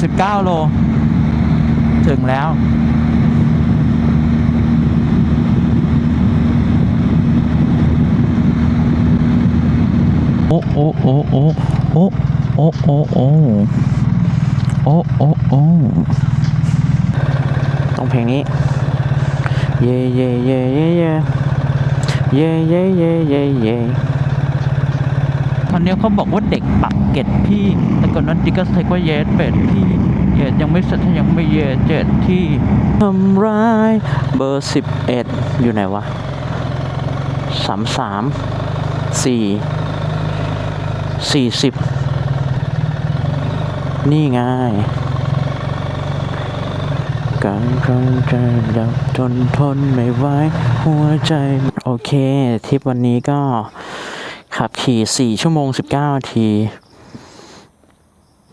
69โล ถึงแล้ว โอ้โอ้โอ้โอ้โอ้โอ้โอ้โอ้โอ้โอ้โอ้ต้องเพลงนี้ เย่เย่เย่เย่เย่เย่เย่เย่เย่เย่ ตอนนี้เขาบอกว่าเด็กปักเกร็ดพี่ แต่ก่อนนั้นดิก็ใช้ว่าเยสเป็ดพี่ เยสยังไม่เสร็จถ้ายังไม่เยสเจ็ดที่ทำร้ายเบอร์สิบเอ็ดอยู่ไหนวะสามสามสี่สี่สิบนี่ไงการครั้งใจดับทนทนไม่ไหวหัวใจ โอเค ทริปวันนี้ก็ ขับขี่ 4 ชั่วโมง 19นาที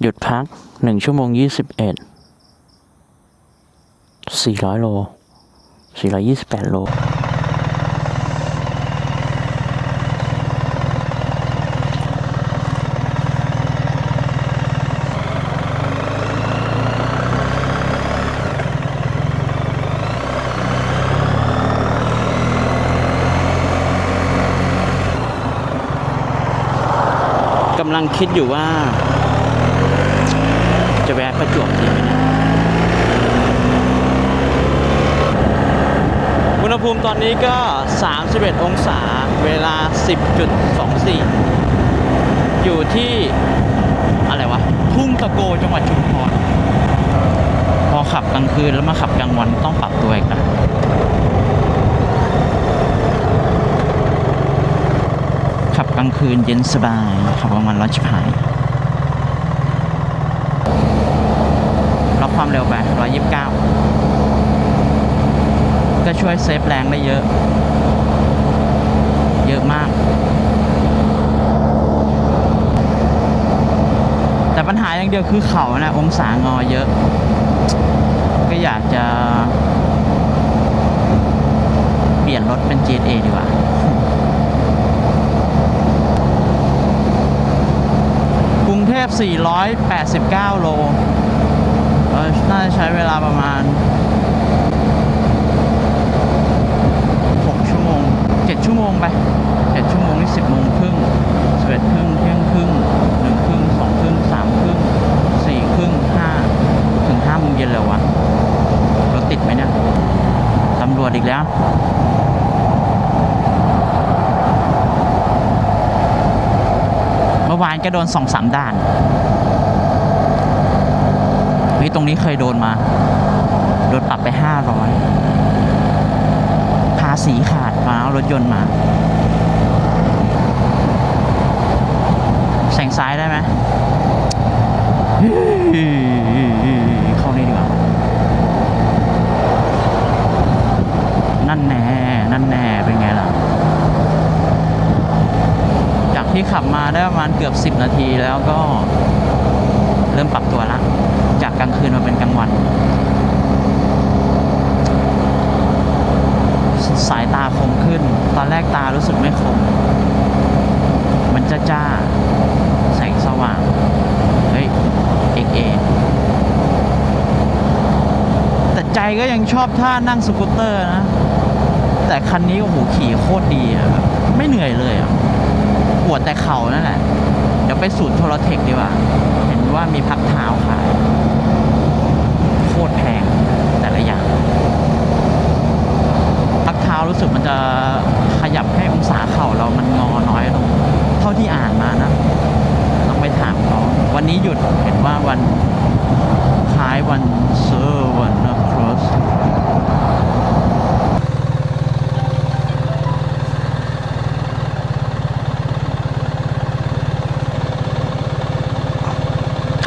หยุดพัก 1 ชั่วโมง 21 400 โล 428 โล ลังคิดอยู่ว่า จะแวะประจวบดีไหมนี่ยอุณหภูมิตอนนี้ก็ 31 องศา เวลา 10.24 อยู่ที่ อะไรวะ ทุ่งตะโกจังหวัดชุมพร พอขับกลางคืนแล้วมาขับกลางวันต้องปรับตัวอีกนะ ขับ กลางคืนเย็นสบายขับกลางวันร้อนชิบหายล็อกความเร็วไป129 ก็ช่วยเซฟแรงได้เยอะ เยอะมาก แต่ปัญหาอย่างเดียวคือเขานะองศางอเยอะ ก็อยากจะ เปลี่ยนรถเป็น GSA ดีกว่า กรุงเท พ 489 โลน่าจะใช้เวลาประมาณ 6 ชั่วโมง 7 ชั่วโมงไป 7 ชั่วโมงนี่ 10โมงครึ่ง11ครึ่งเที่ยงครึ่ง1ครึ่ง2ครึ่ง3ครึ่ง4ครึ่ง5ถึง5โมงเย็นเลยวะรถติดไหมเนี่ยตำรวจอีกแล้ว เมื่อวานก็โดนสองสามด่านเฮ้ยตรงนี้เคยโดนมา โดนปรับไปห้าร้อยภาษีขาดมาเอารถยนต์มาแสงซ้ายได้ไหมเฮ้ยเข้านี่ดีกว่านั่นแน่ นั่นแน่ เป็นไงล่ะ จาก ที่ขับมาได้ประมาณเกือบ 10 นาทีแล้วก็เริ่มปรับตัวละจากกลางคืนมาเป็นกลางวัน สายตาคมขึ้น ตอนแรกตารู้สึกไม่คม มันจ้าจ้าแสงสว่าง เฮ้ยเอกเอแต่ใจก็ยังชอบท่านั่งสกูตเตอร์นะ แต่คันนี้โอ้โหขี่โคตรดีอะไม่เหนื่อยเลยอะ ปวดแต่เข่านั่นแหละ เดี๋ยวไปศูนย์โทรเทคดีกว่า เห็นว่ามีพักเท้าขาย โคตรแพงารู้สึกมันจะขยับให้องศาเข่าเรามันงอน้อยลง เท่าที่อ่านมานะ ต้องไปถามเขาวันนี้หยุดเห็นว่าวันคล้ายวันเซอร์วันนะครอส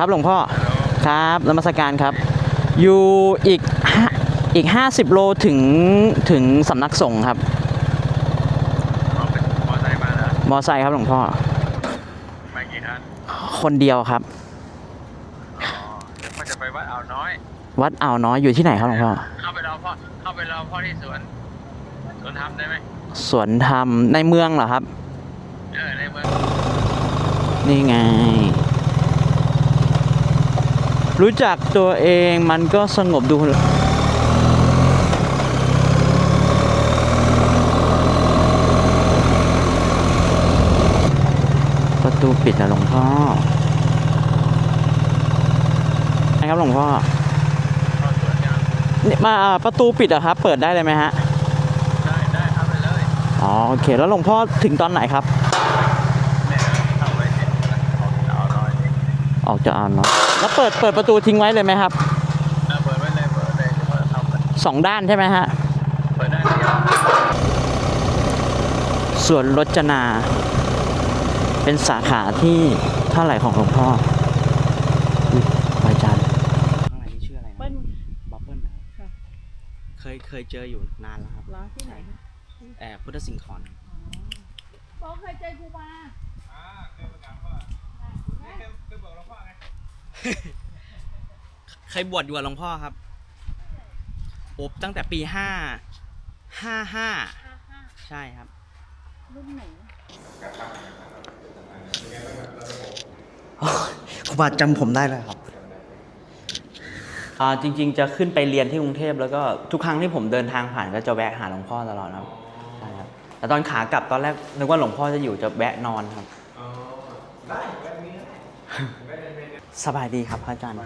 ครับหลวงพ่อครับนมัสการครับ อยู่อีกห้าอีก 50 โลถึงถึงสำนักสงฆ์ครับเอาเป็นมอไซค์มาเหรอมอไซค์ครับหลวงพ่อไปกี่คันคนเดียวครับอ๋อเดี๋ยวพ่อจะไปวัดอ่าวน้อย วัดอ่าวน้อยอยู่ที่ไหนครับหลวงพ่อ เข้าไปรอพ่อ เข้าไปรอพ่อที่สวน สวนทำได้ไหมสวนธรรมในเมืองเหรอครับ เออในเมืองนี่ไง รู้จักตัวเองมันก็สงบดูประตูปิดนะหลวงพ่อไงครับหลวงพ่อเข้าสวนยังนี่มาอ่าประตูปิดอะครับ เปิดได้เลยไหมฮะ ได้ได้เข้าไปเลยอ๋อโอเค แล้วหลวงพ่อถึงตอนไหนครับเนี่ยเข้าไปเห็นออกอ่าวน้อยออกจากอ่าวน้อย แล้วเปิดเปิดประตูทิ้งไว้เลยไหมครับเออเปิดไว้เลยเปิดเลยเดี๋ยวพ่อทำเลยสองด้านใช่ไหมฮะเปิดได้เดียวส่วนรจนา เป็นสาขาที่เท่าไหร่ของหลวงพ่ออุ๊ยพระอาจารย์ข้างในนี่ชื่ออะไรนะเปิ้ลบับเบิ้ลนะค่ะเคยเคยเจออยู่นานแล้วครับเหรอที่ไหนคะแอบพุทธสิงห์ขอนโอเคยเจอครูบา เคยบวชอยู่กับหลวงพ่อครับโอบตั้งแต่ปีห้าห้าห้าห้าห้าใช่ครับ รุ่นไหนครูบาจำผมได้เลยครับอ่าจริง ๆ จะขึ้นไปเรียนที่กรุงเทพแล้วก็ทุกครั้งที่ผมเดินทางผ่านก็จะแวะหาหลวงพ่อตลอดครับใช่ครับแต่ตอนขากลับตอนแรกนึกว่าหลวงพ่อจะอยู่จะแวะนอนครับ สบายดีครับพระอาจารย์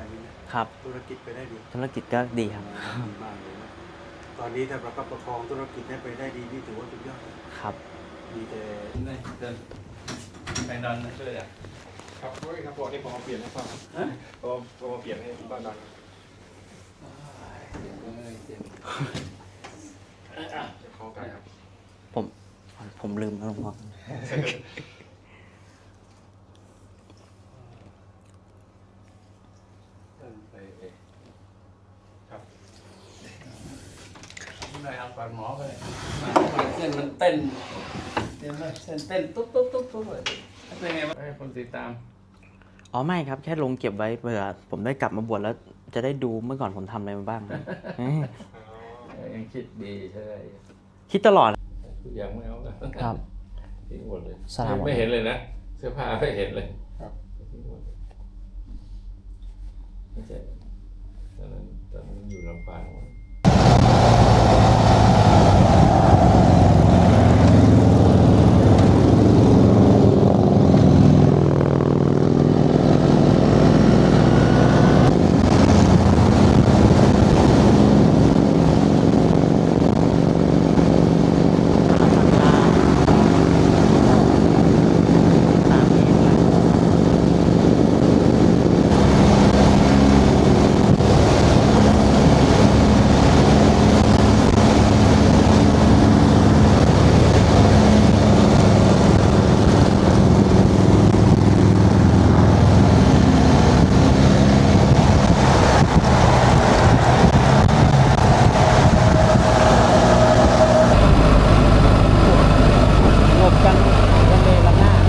ครับ ธุรกิจไปได้ดี ธุรกิจก็ดีครับ ดีมากเลยนะตอนนี้ถ้าประคับประคองธุรกิจให้ไปได้ดีนี่ถือว่าสุดยอดครับดีแต่ไปนอนช่วยอะครับเฮ้ยครับบอกนี่ผมมาเปลี่ยนให้ฟังผมผมมาเปลี่ยนให้บ้านนอนขอกันครับผมผมลืมแล้วหลวงพ่อ ไม่เอาปัดหมอไปเลยเส้นมันเต้นเส้นมันเส้นเต้นตุ๊บตุ๊บตุ๊บตุ๊บเลยเป็นไงวะให้คนติดตาม อ๋อไม่ครับแค่ลงเก็บไว้เผื่อผมได้กลับมาบวชแล้ว จะได้ดูเมื่อก่อนผมทำอะไรมาบ้างครับเอ้ยยังคิดดีใช่ไหมคิดตลอดทุกอย่างไม่เอาครับ ทิ้งหมดเลยสลามหมด ไม่เห็นเลยนะ เสื้อผ้าไม่เห็นเลยครับทิ้งหมดเลย ไม่ใช่ตอนนั้นตอนนั้นอยู่ลำปางมั้ง งบกันกันเลยละหน้าด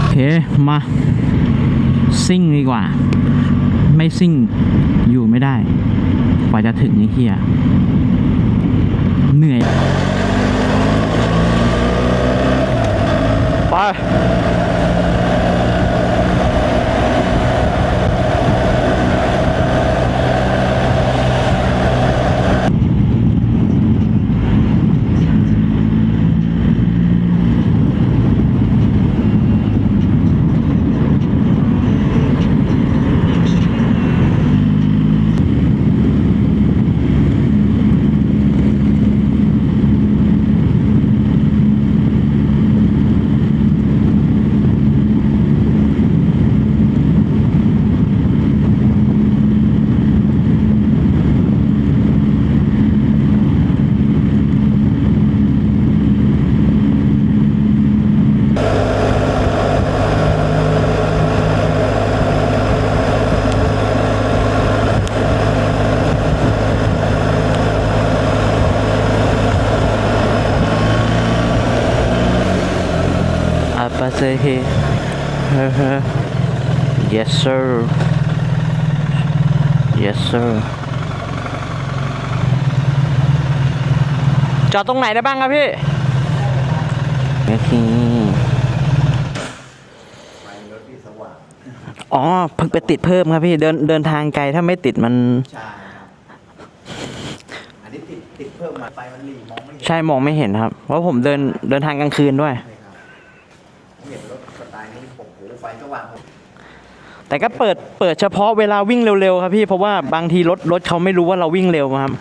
โอเค มา ซิ่งดีกว่า ไม่ซิ่งอยู่ไม่ได้ กว่าจะถึงนี่เฮียเหนื่อย ไป say hey uh-huh. yes sir yes sir จอดตรงไหนได้บ้างครับพี่โอเคไฟรถที่สว่างอ๋อเพิ่งไปติดเพิ่มครับพี่เดินเดินทางไกลถ้าไม่ติดมัน ใช่ครับอันนี้ติดติดเพิ่มมาไฟมันหลีมองไม่เห็น ใช่มองไม่เห็นครับ เพราะผมเดินเดินทางกลางคืนด้วยใช่ครับผมเห็นรถสไตล์นี้โอ้โหไฟสว่างผม แต่ก็เปิดเปิดเฉพาะเวลาวิ่งเร็วๆครับพี่เพราะว่าบางทีรถรถเขาไม่รู้ว่าเราวิ่งเร็วครับ